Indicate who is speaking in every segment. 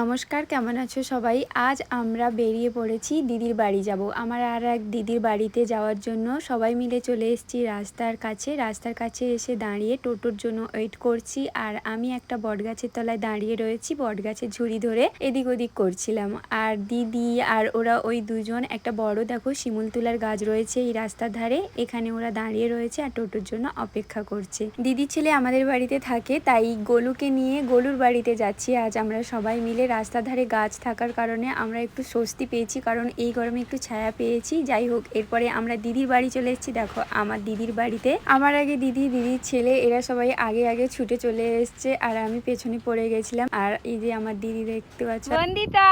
Speaker 1: নমস্কার, কেমন আছো সবাই? আজ আমরা বেরিয়ে পড়েছি দিদির বাড়ি যাব। আমার আর এক দিদির বাড়িতে যাওয়ার জন্য সবাই মিলে চলে এসেছি রাস্তার কাছে। রাস্তার কাছে এসে দাঁড়িয়ে টোটোর জন্য ওয়েট করছি আর আমি একটা বটগাছের তলায় দাঁড়িয়ে রয়েছি, বটগাছের ঝুড়ি ধরে এদিক ওদিক করছিলাম। আর দিদি আর ওরা ওই দুজন, একটা বড় দেখো শিমুল তুলার গাছ রয়েছে এই রাস্তার ধারে, এখানে ওরা দাঁড়িয়ে রয়েছে আর টোটোর জন্য অপেক্ষা করছে। দিদির ছেলে আমাদের বাড়িতে থাকে, তাই গোলুকে নিয়ে গোলুর বাড়িতে যাচ্ছি। আজ আমরা সবাই মিলে রাস্তার ধারে গাছ থাকার কারণে আমরা একটু স্বস্তি পেয়েছি, কারণ এই গরমে একটু ছায়া পেয়েছি। যাই হোক, এরপরে আমরা দিদির বাড়ি চলে এসেছি। দেখো, আমার দিদির বাড়িতে। আমার আগে দিদি, দিদির ছেলে, এরা সবাই আগে আগে ছুটে চলে এসছে, আর আমি পেছনে পড়ে গেছিলাম। আর এই যে আমার দিদি দেখতে পাচ্ছ
Speaker 2: বন্দিতা!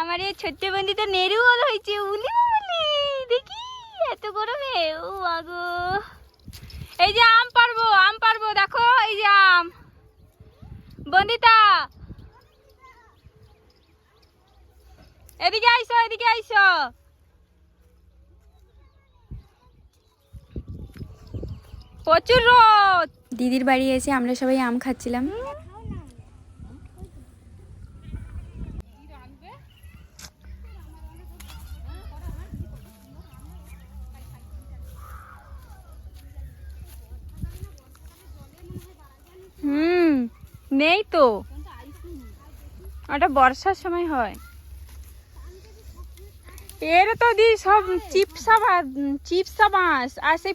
Speaker 2: আমার এই ছোট্ট বন্দিতা নেরু বল হয়েছে। উলি উলি, দেখি, এত গরমে। ও আগো এই যে আম পারব আম পারব দেখো এই যে আম বন্দিতা এদিকে আইসো এদিকে আইসো। প্রচুর রোদ।
Speaker 1: দিদির বাড়ি এসে আমরা সবাই আম খাচ্ছিলাম।
Speaker 2: হুম নেই তো। ওটা বর্ষার সময় হয়। এর তো দি সব চিপসা বা- চিপসা বাঁশ আর সেই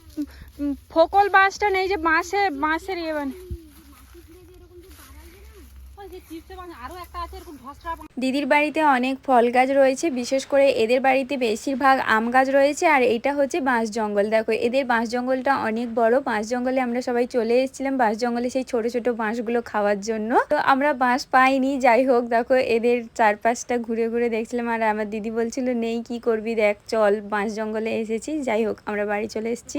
Speaker 2: ফোকল বাঁশটা নেই যে বাঁশে বাঁশের ইয়ে মানে
Speaker 1: দিদির বাড়িতে অনেক ফল গাছ রয়েছে বিশেষ করে এদের বাড়িতে বেশিরভাগ আম গাছ রয়েছে আর এটা হচ্ছে বাঁশ জঙ্গল। দেখো এদের বাঁশ জঙ্গলটা অনেক বড়। বাঁশ জঙ্গলে আমরা সবাই চলে এসেছিলাম বাঁশ জঙ্গলে সেই ছোট ছোট বাঁশগুলো খাওয়ার জন্য। তো আমরা বাঁশ পাইনি যাই হোক দেখো এদের চারপাশটা ঘুরে ঘুরে দেখছিলাম আর আমার দিদি বলছিল নেই কি করবি দেখ চল বাঁশ জঙ্গলে এসেছি। যাই হোক আমরা বাড়ি চলে এসেছি।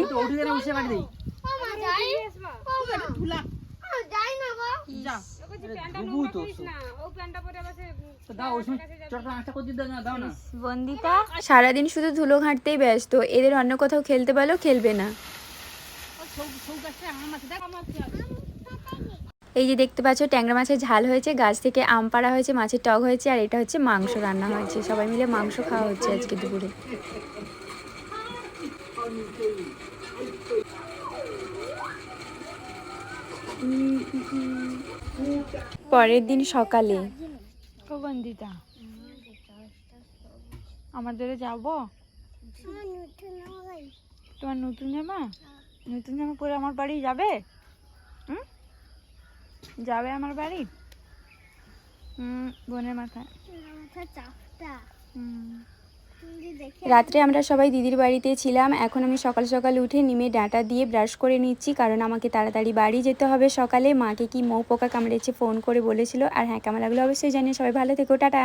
Speaker 2: বন্দিতা
Speaker 1: সারাদিন শুধু ধুলো ঘাঁটতেই ব্যস্ত এদের অন্য কোথাও খেলতে পারলেও খেলবে না। এই যে দেখতে পাচ্ছ ট্যাংরা মাছের ঝাল হয়েছে গাছ থেকে আম পাড়া হয়েছে মাছের টক হয়েছে আর এটা হচ্ছে মাংস রান্না হয়েছে। সবাই মিলে মাংস খাওয়া হচ্ছে আজকে দুপুরে। পরের দিন সকালে?
Speaker 2: ও বন্দিতা আমাদের যাব? তোমার নতুন জামা? নতুন জামা পরে আমার বাড়ি যাবে? হুম? যাবে আমার বাড়ি? হুম বোনের মাথায়। হুম।
Speaker 1: রাত্রে আমরা সবাই দিদির বাড়িতে ছিলাম। এখন আমি সকাল সকাল উঠে নিমে ডাঁটা দিয়ে ব্রাশ করে নিচ্ছি, কারণ আমাকে তাড়াতাড়ি বাড়ি যেতে হবে সকালে। মাকে কি মৌ পোকা কামড়েছে ফোন করে বলেছিল। আর হ্যাঁ কেমন লাগল অবশ্যই জানিয়ে সবাই ভালো থেকো, টাটা।